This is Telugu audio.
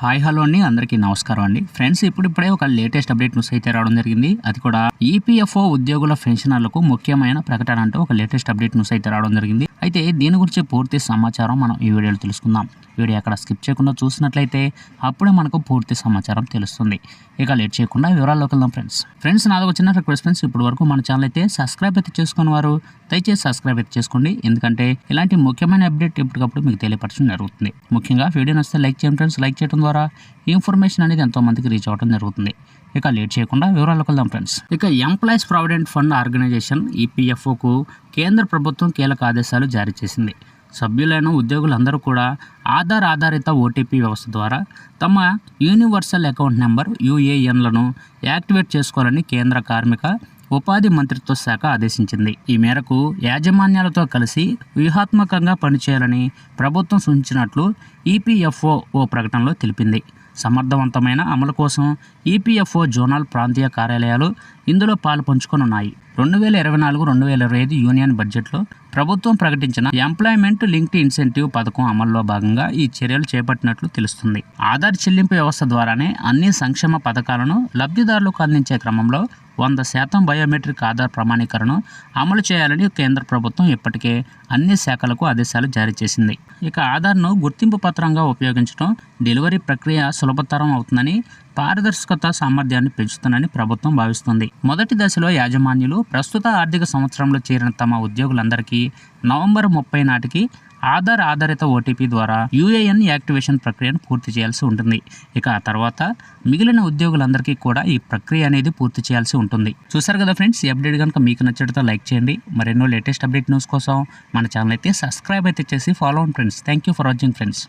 హాయ్ హలో అండి. అందరికీ నమస్కారం అండి. ఫ్రెండ్స్ ఇప్పుడిప్పుడే ఒక లేటెస్ట్ అప్డేట్ న్యూస్ అయితే రావడం జరిగింది. అది కూడా ఈపీఎఫ్ఓ ఉద్యోగుల పెన్షనర్లకు ముఖ్యమైన ప్రకటన అంటూ ఒక లేటెస్ట్ అప్డేట్ న్యూస్ అయితే రావడం జరిగింది. అయితే దీని గురించి పూర్తి సమాచారం మనం ఈ వీడియోలో తెలుసుకుందాం. వీడియో అక్కడ స్కిప్ చేయకుండా చూసినట్లయితే అప్పుడే మనకు పూర్తి సమాచారం తెలుస్తుంది. ఇక లేట్ చేయకుండా వివరాల్లోకి వెళ్దాం ఫ్రెండ్స్. ఫ్రెండ్స్ నాదొక చిన్న రిక్వెస్ట్ ఫ్రెండ్స్. ఇప్పటి వరకు మన ఛానల్ అయితే సబ్స్క్రైబ్ అయితే చేసుకుని వారు దయచేసి సబ్స్క్రైబ్ అయితే చేసుకోండి. ఎందుకంటే ఇలాంటి ముఖ్యమైన అప్డేట్ ఇప్పటికప్పుడు మీకు తెలియపరచడం జరుగుతుంది. ముఖ్యంగా వీడియో నచ్చితే లైక్ చేయండి ఫ్రెండ్స్. లైక్ చేయడం ద్వారా ఇన్ఫర్మేషన్ అనేది ఎంతోమందికి రీచ్ అవ్వడం జరుగుతుంది. ఇక లేట్ చేయకుండా వివరాలకు వెళ్దాం ఫ్రెండ్స్. ఇక ఎంప్లాయీస్ ప్రావిడెంట్ ఫండ్ ఆర్గనైజేషన్ ఈపీఎఫ్ఓకు కేంద్ర ప్రభుత్వం కీలక ఆదేశాలు జారీ చేసింది. సభ్యులైన ఉద్యోగులందరూ కూడా ఆధార్ ఆధారిత ఓటీపీ వ్యవస్థ ద్వారా తమ యూనివర్సల్ అకౌంట్ నెంబర్ యూఏఎన్లను యాక్టివేట్ చేసుకోవాలని కేంద్ర కార్మిక ఉపాధి మంత్రిత్వ శాఖ ఆదేశించింది. ఈ మేరకు యాజమాన్యాలతో కలిసి వ్యూహాత్మకంగా పనిచేయాలని ప్రభుత్వం సూచించినట్లు ఈపీఎఫ్ఓ ఓ ప్రకటనలో తెలిపింది. సమర్థవంతమైన అమలు కోసం ఈపీఎఫ్ఓ జోనల్ ప్రాంతీయ కార్యాలయాలు ఇందులో పాలు పంచుకొనున్నాయి రెండు వేల ఇరవై నాలుగు రెండు వేల ఇరవై ఐదు యూనియన్ బడ్జెట్లో ప్రభుత్వం ప్రకటించిన ఎంప్లాయ్మెంట్ లింక్డ్ ఇన్సెంటివ్ పథకం అమల్లో భాగంగా ఈ చర్యలు చేపట్టినట్లు తెలుస్తుంది. ఆధార్ చెల్లింపు వ్యవస్థ ద్వారానే అన్ని సంక్షేమ పథకాలను లబ్ధిదారులకు అందించే క్రమంలో వంద శాతం బయోమెట్రిక్ ఆధార్ ప్రమాణీకరణ అమలు చేయాలని కేంద్ర ప్రభుత్వం ఇప్పటికే అన్ని శాఖలకు ఆదేశాలు జారీ చేసింది. ఇక ఆధార్ను గుర్తింపు పత్రంగా ఉపయోగించడం డెలివరీ ప్రక్రియ సులభతరం అవుతుందని పారదర్శకత సామర్థ్యాన్ని పెంచుతుందని ప్రభుత్వం భావిస్తుంది. మొదటి దశలో యాజమాన్యులు ప్రస్తుత ఆర్థిక సంవత్సరంలో చేరిన తమ ఉద్యోగులందరికీ నవంబర్ ముప్పై నాటికి ఆధార్ ఆధారిత ఓటీపీ ద్వారా యూఏఎన్ యాక్టివేషన్ ప్రక్రియను పూర్తి చేయాల్సి ఉంటుంది. ఇక ఆ తర్వాత మిగిలిన ఉద్యోగులందరికీ కూడా ఈ ప్రక్రియ అనేది పూర్తి చేయాల్సి ఉంటుంది. చూసారు కదా ఫ్రెండ్స్ ఈ అప్డేట్ కనుక మీకు నచ్చడంతో లైక్ చేయండి. మరెన్నో లేటెస్ట్ అప్డేట్ న్యూస్ కోసం మన ఛానల్ అయితే సబ్స్క్రైబ్ అయితే చేసి ఫాలో అవ్వండి friends thank you for watching friends